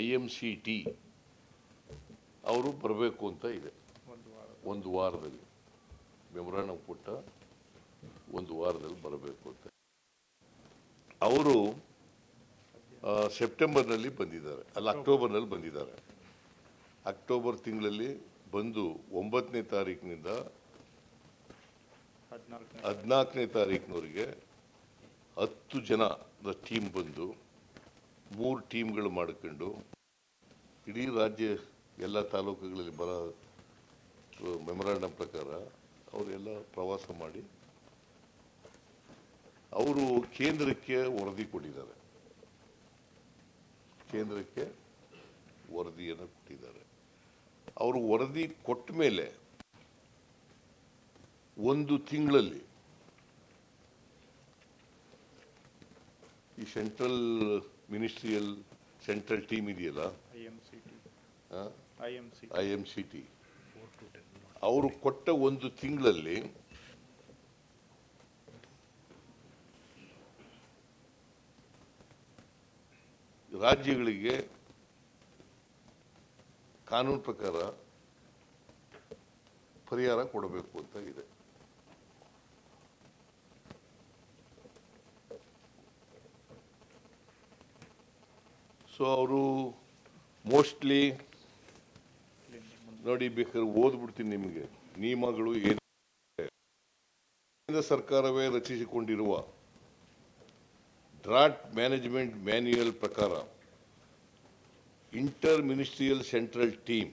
I M C T ಅವರು ಬರಬೇಕು ಅಂತ ಇದೆ. ಒಂದು ವಾರದಲ್ಲಿ ಮೆಮೊರಾಂಡಮ್ ಕೊಟ್ಟ ಒಂದು ವಾರದಲ್ಲಿ ಬರಬೇಕು ಅಂತ. ಅವರು ಸೆಪ್ಟೆಂಬರ್ನಲ್ಲಿ ಬಂದಿದ್ದಾರೆ. ಅಲ್ಲ ಅಕ್ಟೋಬರ್ನಲ್ಲಿ ಬಂದಿದ್ದಾರೆ. ಅಕ್ಟೋಬರ್ ತಿಂಗಳಲ್ಲಿ ಬಂದು ಒಂಬತ್ತನೇ ತಾರೀಕಿನಿಂದ ಹದಿನಾಲ್ಕನೇ ಹದಿನಾಲ್ಕನೇ ತಾರೀಕಿನವರೆಗೆ ಹತ್ತು ಜನದ ಟೀಮ್ ಬಂದು ಮೂರು ಟೀಮ್ಗಳು ಮಾಡ್ಕೊಂಡು ಇಡೀ ರಾಜ್ಯ ಎಲ್ಲ ತಾಲೂಕುಗಳಲ್ಲಿ ಬರ ಮೆಮೊರಾಂಡಮ್ ಪ್ರಕಾರ ಅವರೆಲ್ಲ ಪ್ರವಾಸ ಮಾಡಿ ಅವರು ಕೇಂದ್ರಕ್ಕೆ ವರದಿ ಕೊಟ್ಟಿದ್ದಾರೆ. ಕೇಂದ್ರಕ್ಕೆ ವರದಿಯನ್ನು ಕೊಟ್ಟಿದ್ದಾರೆ. ಅವರು ವರದಿ ಕೊಟ್ಟ ಮೇಲೆ ಒಂದು ತಿಂಗಳಲ್ಲಿ ಈ ಸೆಂಟ್ರಲ್ ಮಿನಿಸ್ಟ್ರಿಯಲ್ ಸೆಂಟ್ರಲ್ ಟೀಮ್ ಇದೆಯಲ್ಲ? I M C T. ಅವರು ಕೊಟ್ಟ ಒಂದು ತಿಂಗಳಲ್ಲಿ ರಾಜ್ಯಗಳಿಗೆ ಕಾನೂನು ಪ್ರಕಾರ ಪರಿಹಾರ ಕೊಡಬೇಕು ಅಂತ ಇದೆ. ಸೊ ಅವರು ಮೋಸ್ಟ್ಲಿ ನೋಡಿ ಬೇಕಾದ್ರೆ ಓದ್ಬಿಡ್ತೀನಿ ನಿಮಗೆ. ನಿಯಮಗಳು ಏನು ಕೇಂದ್ರ ಸರ್ಕಾರವೇ ರಚಿಸಿಕೊಂಡಿರುವ ಡ್ರಾಟ್ ಮ್ಯಾನೇಜ್ಮೆಂಟ್ ಮ್ಯಾನ್ಯುಯಲ್ ಪ್ರಕಾರ inter ministerial central team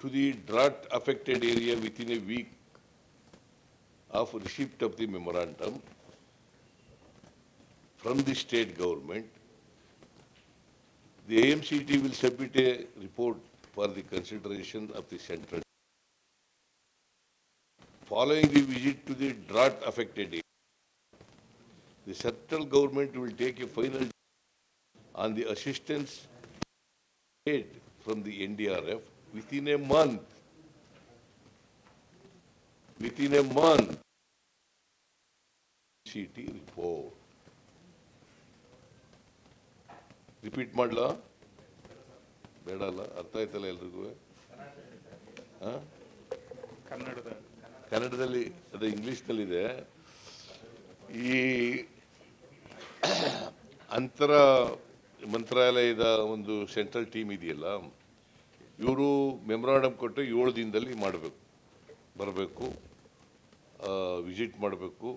to the drought affected area with in a week of receipt of the memorandum from the state government The AMCT will submit a report for the consideration of the central. Following the visit to the drought affected area, the central government will take a final on the assistance paid from the NDRF within a month. Within a month. CT report. Repeat ಮಾಡ್ಲಾ? ಬೇಡ ಅಲ್ಲ ಅರ್ಥ ಆಯ್ತಲ್ಲ ಎಲ್ರಿಗೂ? ಕನ್ನಡದಲ್ಲಿ, ಅದು ಇಂಗ್ಲೀಷ್ನಲ್ಲಿದೆ. ಈ ಅಂತರ ಮಂತ್ರಾಲಯದ ಒಂದು ಸೆಂಟ್ರಲ್ ಟೀಮ್ ಇದೆಯಲ್ಲ, ಇವರು ಮೆಮೊರಾಂಡಮ್ ಕೊಟ್ಟು ಏಳು ದಿನದಲ್ಲಿ ಮಾಡಬೇಕು. ಬರಬೇಕು ವಿಸಿಟ್ ಮಾಡಬೇಕು,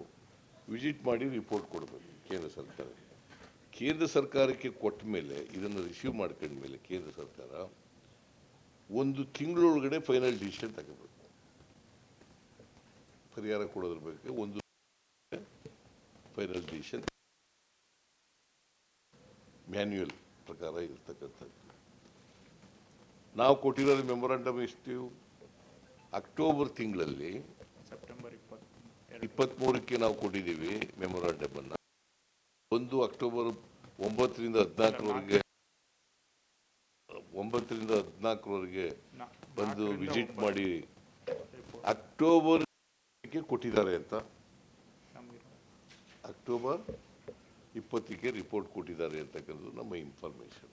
ವಿಸಿಟ್ ಮಾಡಿ ರಿಪೋರ್ಟ್ ಕೊಡಬೇಕು ಕೇಂದ್ರ ಸರ್ಕಾರ. ಕೇಂದ್ರ ಸರ್ಕಾರಕ್ಕೆ ಕೊಟ್ಟ ಮೇಲೆ ಇದನ್ನು ರಿಸೀವ್ ಮಾಡ್ಕೊಂಡ್ಮೇಲೆ ಕೇಂದ್ರ ಸರ್ಕಾರ ಒಂದು ತಿಂಗಳೊಳಗಡೆ ಫೈನಲ್ ಡಿಸಿಷನ್ ತಗೋಬೇಕು. ಪರಿಹಾರ ಕೊಡೋದ್ರ ಬಗ್ಗೆ ಒಂದು ಫೈನಲ್ ಡಿಸಿಷನ್ ಮ್ಯಾನ್ಯುಯಲ್ ಪ್ರಕಾರ ಇರ್ತಕ್ಕಂಥದ್ದು. ನಾವು ಕೊಟ್ಟಿರೋದು ಮೆಮೊರಾಂಡಮ್ ಎಷ್ಟು? ಅಕ್ಟೋಬರ್ ತಿಂಗಳಲ್ಲಿ ಸೆಪ್ಟೆಂಬರ್ ಇಪ್ಪತ್ತ್ಮೂರಕ್ಕೆ ನಾವು ಕೊಟ್ಟಿದ್ದೀವಿ ಮೆಮೊರಾಂಡಮನ್ನು ಅನ್ನ. ಒಂದು ಅಕ್ಟೋಬರ್ ಒಂಬತ್ತರಿಂದ ಹದಿನಾಲ್ಕರವರೆಗೆ ಒಂಬತ್ತರಿಂದ ಹದಿನಾಲ್ಕರವರೆಗೆ ಬಂದು ವಿಸಿಟ್ ಮಾಡಿ ಅಕ್ಟೋಬರ್ ಕೊಟ್ಟಿದ್ದಾರೆ ಅಂತ. ಅಕ್ಟೋಬರ್ ಇಪ್ಪತ್ತಕ್ಕೆ ರಿಪೋರ್ಟ್ ಕೊಟ್ಟಿದ್ದಾರೆ ಅಂತಕ್ಕಂಥದ್ದು ನಮ್ಮ ಇನ್ಫಾರ್ಮೇಷನ್.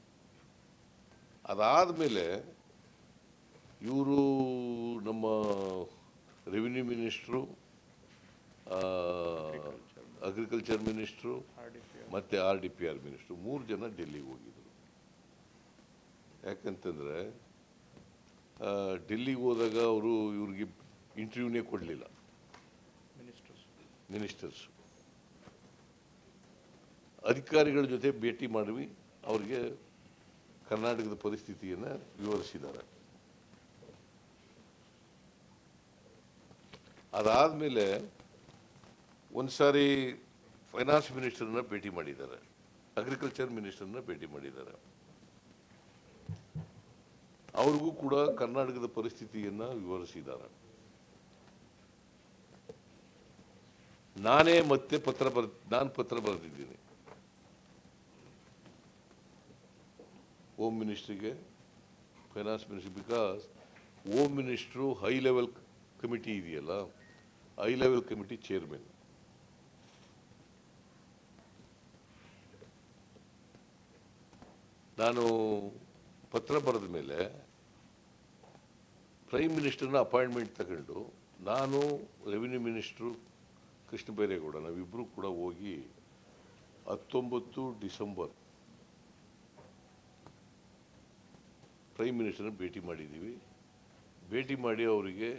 ಅದಾದ ಮೇಲೆ ಇವರು ನಮ್ಮ ರೆವಿನ್ಯೂ ಮಿನಿಸ್ಟ್ರು ಅಗ್ರಿಕಲ್ಚರ್ ಮಿನಿಸ್ಟ್ರು ಮತ್ತು R D P R minister ಮೂರು ಜನ ಡೆಲ್ಲಿಗೆ ಹೋಗಿದ್ರು. ಯಾಕಂತಂದರೆ ಡೆಲ್ಲಿಗೆ ಹೋದಾಗ ಅವರು ಇವ್ರಿಗೆ ಇಂಟರ್ವ್ಯೂನೇ ಕೊಡಲಿಲ್ಲ. ಮಿನಿಸ್ಟರ್ಸ್ ಅಧಿಕಾರಿಗಳ ಜೊತೆ ಭೇಟಿ ಮಾಡಿ ಅವ್ರಿಗೆ ಕರ್ನಾಟಕದ ಪರಿಸ್ಥಿತಿಯನ್ನು ವಿವರಿಸಿದ್ದಾರೆ ಅದಾದಮೇಲೆ ಒಂದು ಸಾರಿ ಫೈನಾನ್ಸ್ ಮಿನಿಸ್ಟರ್ನ ಭೇಟಿ ಮಾಡಿದ್ದಾರೆ. ಅಗ್ರಿಕಲ್ಚರ್ ಮಿನಿಸ್ಟರ್ನ ಭೇಟಿ ಮಾಡಿದ್ದಾರೆ. ಅವ್ರಿಗೂ ಕೂಡ ಕರ್ನಾಟಕದ ಪರಿಸ್ಥಿತಿಯನ್ನು ವಿವರಿಸಿದ್ದಾರೆ. ನಾನೇ ಮತ್ತೆ ಪತ್ರ ಬರ್, ನಾನು ಪತ್ರ ಬರೆದಿದ್ದೀನಿ. Home ಮಿನಿಸ್ಟ್ರಿಗೆ finance ministry because home minister high level committee ಇದೆಯಲ್ಲ, ಹೈ ಲೆವೆಲ್ ಕಮಿಟಿ ಚೇರ್ಮನ್ ನಾನು ಪತ್ರ ಬರೆದ ಮೇಲೆ ಪ್ರೈಮ್ ಮಿನಿಸ್ಟರ್ನ ಅಪಾಯಿಂಟ್ಮೆಂಟ್ ತಗೊಂಡು ನಾನು ರೆವಿನ್ಯೂ ಮಿನಿಸ್ಟ್ರು ಕೃಷ್ಣ ಬೈರೇಗೌಡ ನಾವಿಬ್ಬರು ಕೂಡ ಹೋಗಿ ಹತ್ತೊಂಬತ್ತು ಡಿಸೆಂಬರ್ ಪ್ರೈಮ್ ಮಿನಿಸ್ಟರ್ನ ಭೇಟಿ ಮಾಡಿದ್ದೀವಿ. ಭೇಟಿ ಮಾಡಿ ಅವರಿಗೆ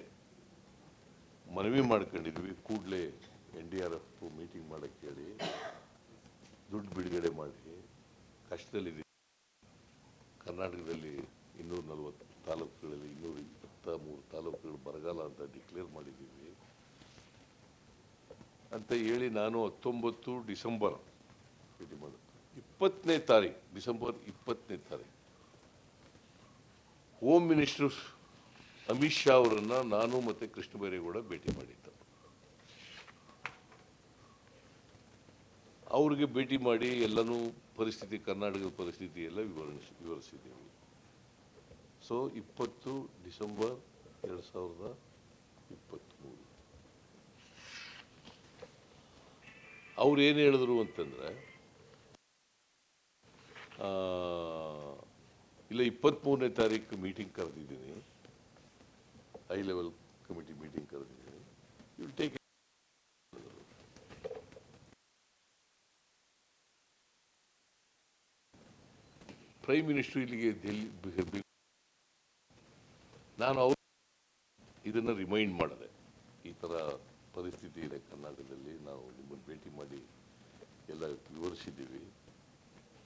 ಮನವಿ ಮಾಡ್ಕೊಂಡಿದ್ವಿ ಕೂಡಲೇ N D R F meeting ಮಾಡಕ್ಕೆ ಹೇಳಿ, ದುಡ್ಡು ಬಿಡುಗಡೆ ಮಾಡಿ, ಕಷ್ಟದಲ್ಲಿದ್ದೀವಿ. ಕರ್ನಾಟಕದಲ್ಲಿ ಇನ್ನೂರ ನಲವತ್ತು ತಾಲೂಕುಗಳಲ್ಲಿ ಇನ್ನೂರ ಇಪ್ಪತ್ತ ಮೂರು ತಾಲೂಕುಗಳು ಬರಗಾಲ ಅಂತ ಡಿಕ್ಲೇರ್ ಮಾಡಿದ್ದೀವಿ. ಅಂತ ಹೇಳಿ ನಾನು ಹತ್ತೊಂಬತ್ತು ಡಿಸೆಂಬರ್ ಭೇಟಿ ಮಾಡ. ಇಪ್ಪತ್ತನೇ ತಾರೀಕು ಡಿಸೆಂಬರ್ ಇಪ್ಪತ್ತನೇ ತಾರೀಕು ಹೋಮ್ ಮಿನಿಸ್ಟರ್ ಅಮಿತ್ ಶಾ ಅವರನ್ನು ನಾನು ಮತ್ತೆ ಕೃಷ್ಣ ಬೈರೇಗೌಡ ಭೇಟಿ ಮಾಡಿದ್ದ. ಅವ್ರಿಗೆ ಭೇಟಿ ಮಾಡಿ ಎಲ್ಲನೂ ಪರಿಸ್ಥಿತಿ, ಕರ್ನಾಟಕದ ಪರಿಸ್ಥಿತಿ ಎಲ್ಲ ವಿವರಿಸಿ ವಿವರಿಸಿದ್ದೀವಿ. ಸೊ ಇಪ್ಪತ್ತು ಡಿಸೆಂಬರ್ ಎರಡು ಸಾವಿರದ ಇಪ್ಪತ್ತ್ಮೂರು ಅವ್ರು ಏನು ಹೇಳಿದ್ರು ಅಂತಂದರೆ ಇಲ್ಲ ಇಪ್ಪತ್ತ್ಮೂರನೇ ತಾರೀಕು ಮೀಟಿಂಗ್ ಕರೆದಿದ್ದೀನಿ. ಹೈ ಲೆವೆಲ್ ಕಮಿಟಿ ಮೀಟಿಂಗ್ ಕರೆದಿದ್ದೀನಿ. ಯು ಟೇಕ್ ಪ್ರೈಮ್ ಮಿನಿಸ್ಟರ್ ಇಲ್ಲಿಗೆ ಬಿ- ನಾನು ಅವರು ಇದನ್ನು ರಿಮೈಂಡ್ ಮಾಡಿದೆ. ಈ ಥರ ಪರಿಸ್ಥಿತಿ ಇದೆ ಕರ್ನಾಟಕದಲ್ಲಿ. ನಾವು ನಿಮ್ಮನ್ನು ಭೇಟಿ ಮಾಡಿ ಎಲ್ಲ ವಿವರಿಸಿದ್ದೀವಿ.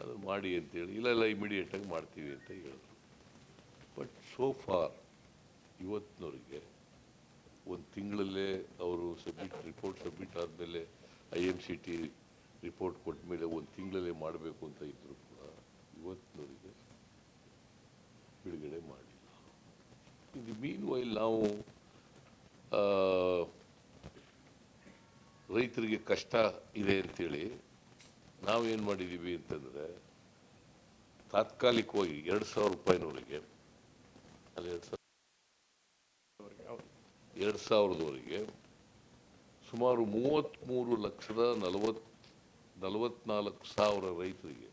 ಅದು ಮಾಡಿ ಅಂತೇಳಿ, ಇಲ್ಲ ಇಲ್ಲ ಇಮಿಡಿಯೇಟಾಗಿ ಮಾಡ್ತೀವಿ ಅಂತ ಹೇಳಿದ್ರು. ಬಟ್ ಸೋ ಫಾರ್ ಇವತ್ತಿನವರಿಗೆ ಒಂದು ತಿಂಗಳಲ್ಲೇ ಅವರು ಸಬ್ಮಿಟ್ ರಿಪೋರ್ಟ್ ಸಬ್ಮಿಟ್ ಆದಮೇಲೆ I M C T report ಕೊಟ್ಟ ಮೇಲೆ ಒಂದು ತಿಂಗಳಲ್ಲೇ ಮಾಡಬೇಕು ಅಂತ ಇದ್ದರೂ ಇವತ್ತಿನವರಿಗೆ ಬಿಡುಗಡೆ ಮಾಡಿಲ್ಲ. ಇದು ಮೀನ್ ವೈಲ್ ನಾವು ರೈತರಿಗೆ ಕಷ್ಟ ಇದೆ ಅಂತೇಳಿ ನಾವೇನು ಮಾಡಿದ್ದೀವಿ ಅಂತಂದರೆ ತಾತ್ಕಾಲಿಕವಾಗಿ ಎರಡು ಸಾವಿರ ರೂಪಾಯಿನವರೆಗೆ, ಅಲ್ಲಿ ಎರಡು ಸಾವಿರ ಎರಡು ಸಾವಿರದವರೆಗೆ ಸುಮಾರು ಮೂವತ್ತ್ಮೂರು ಲಕ್ಷದ ನಲವತ್ ನಲವತ್ನಾಲ್ಕು ಸಾವಿರ ರೈತರಿಗೆ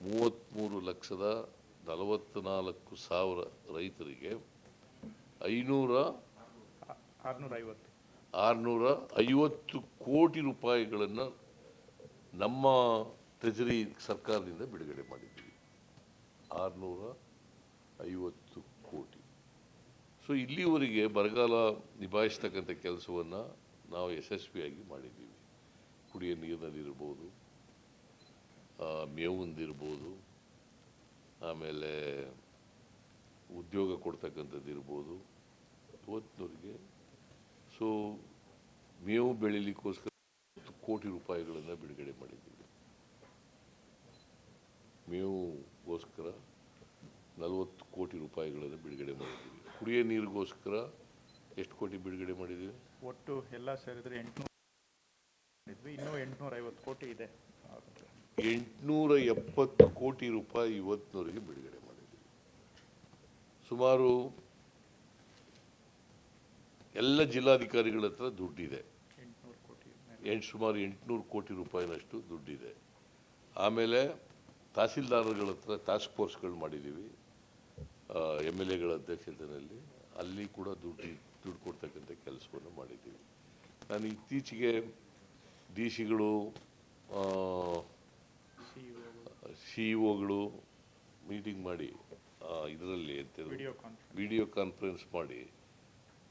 ಮೂವತ್ತ್ಮೂರು ಲಕ್ಷದ ನಲವತ್ತ್ನಾಲ್ಕು ಸಾವಿರ ರೈತರಿಗೆ ಐನೂರ ಆ- ಆರ್ನೂರ ಐವತ್ತು ಆರುನೂರ ಐವತ್ತು ಕೋಟಿ ರೂಪಾಯಿಗಳನ್ನು ನಮ್ಮ ಟ್ರೆಜರಿ ಸರ್ಕಾರದಿಂದ ಬಿಡುಗಡೆ ಮಾಡಿದ್ದೀವಿ. ಆರುನೂರ ಐವತ್ತು ಕೋಟಿ. ಸೊ ಇಲ್ಲಿವರೆಗೆ ಬರಗಾಲ ನಿಭಾಯಿಸ್ತಕ್ಕಂಥ ಕೆಲಸವನ್ನು ನಾವು ಯಶಸ್ವಿಯಾಗಿ ಮಾಡಿದ್ದೀವಿ. ಕುಡಿಯೋ ನೀರಿನಲ್ಲಿರ್ಬೋದು ಮೇವಿಂದಿರ್ಬೋದು, ಆಮೇಲೆ ಉದ್ಯೋಗ ಕೊಡ್ತಕ್ಕಂಥದ್ದು ಇರ್ಬೋದು ಇವತ್ತಿನವ್ರಿಗೆ ಸೊ ಮೇವು ಬೆಳೀಲಿಕ್ಕೋಸ್ಕರ ಕೋಟಿ ರೂಪಾಯಿಗಳನ್ನು ಬಿಡುಗಡೆ ಮಾಡಿದ್ದೀವಿ. ಮೇವುಗೋಸ್ಕರ ನಲವತ್ತು ಕೋಟಿ ರೂಪಾಯಿಗಳನ್ನು ಬಿಡುಗಡೆ ಮಾಡಿದ್ದೀವಿ. ಕುಡಿಯೋ ನೀರಿಗೋಸ್ಕರ ಎಷ್ಟು ಕೋಟಿ ಬಿಡುಗಡೆ ಮಾಡಿದ್ದೀವಿ? ಒಟ್ಟು ಎಲ್ಲ ಸೇರಿದ್ರೆ ಎಂಟುನೂರು ಇನ್ನೂ ಎಂಟುನೂರ ಐವತ್ತು ಕೋಟಿ ಇದೆ. ಎಂಟುನೂರ ಎಪ್ಪತ್ತು ಕೋಟಿ ರೂಪಾಯಿ ಇವತ್ತಿನವರೆಗೆ ಬಿಡುಗಡೆ ಮಾಡಿದ್ದೀವಿ ಸುಮಾರು ಎಲ್ಲ ಜಿಲ್ಲಾಧಿಕಾರಿಗಳ ಹತ್ರ ದುಡ್ಡಿದೆ. ಎಂಟು ಸುಮಾರು ಎಂಟುನೂರು ಕೋಟಿ ರೂಪಾಯಿನಷ್ಟು ದುಡ್ಡಿದೆ. ಆಮೇಲೆ ತಹಸೀಲ್ದಾರ್ಗಳ ಹತ್ರ ಟಾಸ್ಕ್ ಫೋರ್ಸ್ಗಳು ಮಾಡಿದ್ದೀವಿ. ಎಂ ಎಲ್ ಎಗಳ ಅಧ್ಯಕ್ಷತೆಯಲ್ಲಿ ಅಲ್ಲಿ ಕೂಡ ದುಡ್ಡು ದುಡ್ಡು ಕೊಡ್ತಕ್ಕಂಥ ಕೆಲಸವನ್ನು ಮಾಡಿದ್ದೀವಿ. ನಾನು ಇತ್ತೀಚೆಗೆ ಡಿ ಸಿಗಳು ಸಿ ಇ ಒಗಳು ಮೀಟಿಂಗ್ ಮಾಡಿ ಇದರಲ್ಲಿ ವಿಡಿಯೋ ಕಾನ್ಫರೆನ್ಸ್ ವಿಡಿಯೋ ಕಾನ್ಫರೆನ್ಸ್ ಮಾಡಿ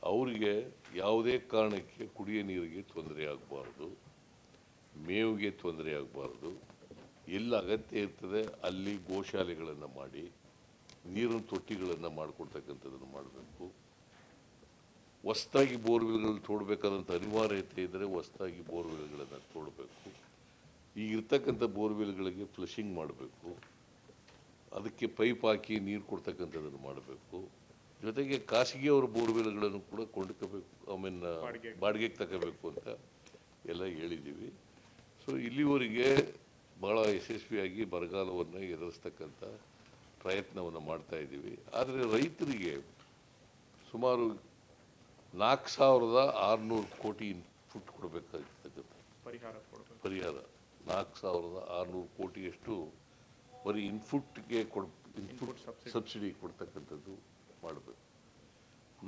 ಅವರಿಗೆ ಯಾವುದೇ ಕಾರಣಕ್ಕೆ ಕುಡಿಯೋ ನೀರಿಗೆ ತೊಂದರೆ ಆಗಬಾರ್ದು ಮೇವಿಗೆ ತೊಂದರೆ ಆಗಬಾರ್ದು ಎಲ್ಲಿ ಅಗತ್ಯ ಇರ್ತದೆ ಅಲ್ಲಿ ಗೋಶಾಲೆಗಳನ್ನು ಮಾಡಿ ನೀರಿನ ತೊಟ್ಟಿಗಳನ್ನು ಮಾಡಿಕೊಡ್ತಕ್ಕಂಥದ್ದನ್ನು ಮಾಡಬೇಕು. ಹೊಸ್ದಾಗಿ ಬೋರ್ವೆಲ್ಗಳು ತೋಡಬೇಕಾದಂಥ ಅನಿವಾರ್ಯತೆ ಇದ್ದರೆ ಹೊಸ್ದಾಗಿ ಬೋರ್ವೆಲ್ಗಳನ್ನು ತೋಡಬೇಕು. ಈಗ ಇರ್ತಕ್ಕಂಥ ಬೋರ್ವೆಲ್ಗಳಿಗೆ ಫ್ಲಶಿಂಗ್ ಮಾಡಬೇಕು. ಅದಕ್ಕೆ ಪೈಪ್ ಹಾಕಿ ನೀರು ಕೊಡ್ತಕ್ಕಂಥದ್ದನ್ನು ಮಾಡಬೇಕು. ಜೊತೆಗೆ ಖಾಸಗಿಯವರ ಬೋರ್ವೆಲ್ಗಳನ್ನು ಕೂಡ ಕೊಂಡ್ಕೋಬೇಕು ಐ ಮೀನ್ ಬಾಡಿಗೆಗೆ. ತಗೋಬೇಕು ಅಂತ ಎಲ್ಲ ಹೇಳಿದ್ದೀವಿ ಸೊ ಇಲ್ಲಿವರೆಗೆ ಭಾಳ ಯಶಸ್ವಿಯಾಗಿ ಬರಗಾಲವನ್ನು ಎದುರಿಸ್ತಕ್ಕಂಥ ಪ್ರಯತ್ನವನ್ನು ಮಾಡ್ತಾ ಇದ್ದೀವಿ. ಆದರೆ ರೈತರಿಗೆ ಸುಮಾರು ನಾಲ್ಕು ಸಾವಿರದ ಆರುನೂರು ಕೋಟಿ ಫುಟ್ ಕೊಡಬೇಕಾಗಿರ್ತಕ್ಕಂಥ ಪರಿಹಾರ ಕೊಡಬೇಕು. ಪರಿಹಾರ. ನಾಲ್ಕು ಸಾವಿರದ ಆರುನೂರು ಕೋಟಿಯಷ್ಟು ಬರೀ ಇನ್ಪುಟ್ಗೆ ಕೊಡ್ ಇನ್ಪುಟ್ subsidy. ಸಬ್ಸಿಡಿ ಕೊಡ್ತಕ್ಕಂಥದ್ದು ಮಾಡಬೇಕು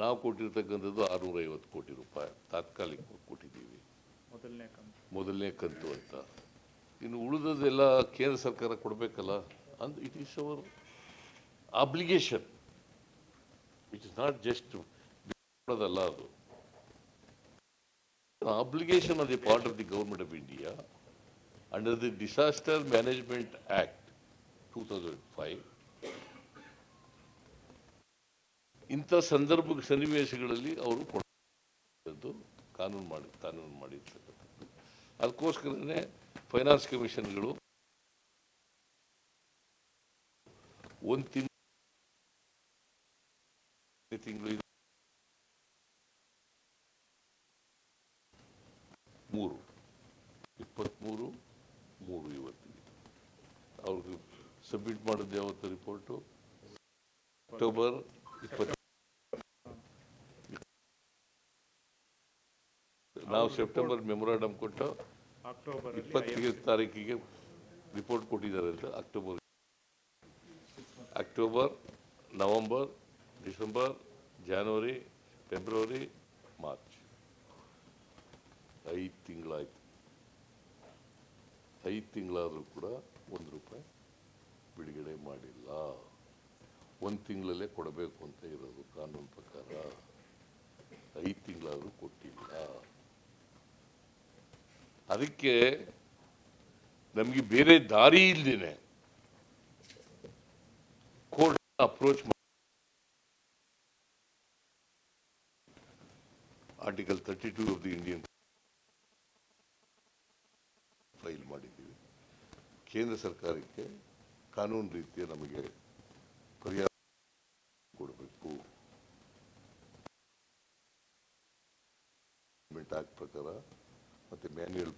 ನಾವು ಕೊಟ್ಟಿರ್ತಕ್ಕಂಥದ್ದು ಆರುನೂರೈವತ್ತು ಕೋಟಿ ರೂಪಾಯಿ. ತಾತ್ಕಾಲಿಕ ಕೊಟ್ಟಿದ್ದೀವಿ. ಮೊದಲನೇ ಕಂತು. ಮೊದಲನೇ ಕಂತು ಅಂತ. ಇನ್ನು ಉಳಿದದೆಲ್ಲ ಕೇಂದ್ರ ಸರ್ಕಾರ ಕೊಡಬೇಕಲ್ಲ? And it is our obligation it is not just ಅಲ್ಲ ಅದು. Obligation of the part of the government of India under the Disaster two thousand five ಇಂಥ ಸಂದರ್ಭ ಸನ್ನಿವೇಶಗಳಲ್ಲಿ ಅವರು ಕೊಡೋದು ಕಾನೂನು ಮಾಡಿ ಕಾನೂನು ಮಾಡಿರ್ತಕ್ಕಂಥದ್ದು. ಅದಕ್ಕೋಸ್ಕರನೇ ಫೈನಾನ್ಸ್ ಕಮಿಷನ್ಗಳು ಒಂದು ತಿಂಗಳು ತಿಂಗಳು ಮೂರು ಇಪ್ಪತ್ತ್ಮೂರು ಮೂರು ಇವತ್ತಿಗೆ ಅವ್ರಿಗೆ ಸಬ್ಮಿಟ್ ಮಾಡಿದ್ದು ಯಾವತ್ತು ರಿಪೋರ್ಟು ಅಕ್ಟೋಬರ್ ಇಪ್ಪತ್ತು. ನಾವು ಸೆಪ್ಟೆಂಬರ್ ಮೆಮೊರಾಂಡಮ್ ಕೊಟ್ಟು ಅಕ್ಟೋಬರ್ ಇಪ್ಪತ್ತಿಗೆ ತಾರೀಕಿಗೆ ರಿಪೋರ್ಟ್ ಕೊಟ್ಟಿದ್ದಾರೆ ಅಂತ October October November December January February March ಐದು ತಿಂಗಳಾಯ್ತು. ಐದು ತಿಂಗಳಾದರೂ ಕೂಡ ಒಂದು ರೂಪಾಯಿ ಬಿಡುಗಡೆ ಮಾಡಿಲ್ಲ. ಒಂದು ತಿಂಗಳಲ್ಲೇ ಕೊಡಬೇಕು ಅಂತ ಇರೋದು ಕಾನೂನು ಪ್ರಕಾರ. ಐದು ತಿಂಗಳಾದರೂ ಕೊಟ್ಟಿಲ್ಲ. ಅದಕ್ಕೆ ನಮಗೆ ಬೇರೆ ದಾರಿ ಇಲ್ಲದೇನೆ court approach article thirty two of the Indian file ಮಾಡಿದ್ದೀವಿ ಕೇಂದ್ರ ಸರ್ಕಾರಕ್ಕೆ ಕಾನೂನು ರೀತಿಯ ನಮಗೆ ಪರಿಹಾರ ಕೊಡಬೇಕು. ಆಕ್ಟ್ ಪ್ರಕಾರ ಮತ್ತು ಮ್ಯಾನ್ಯುಯಲ್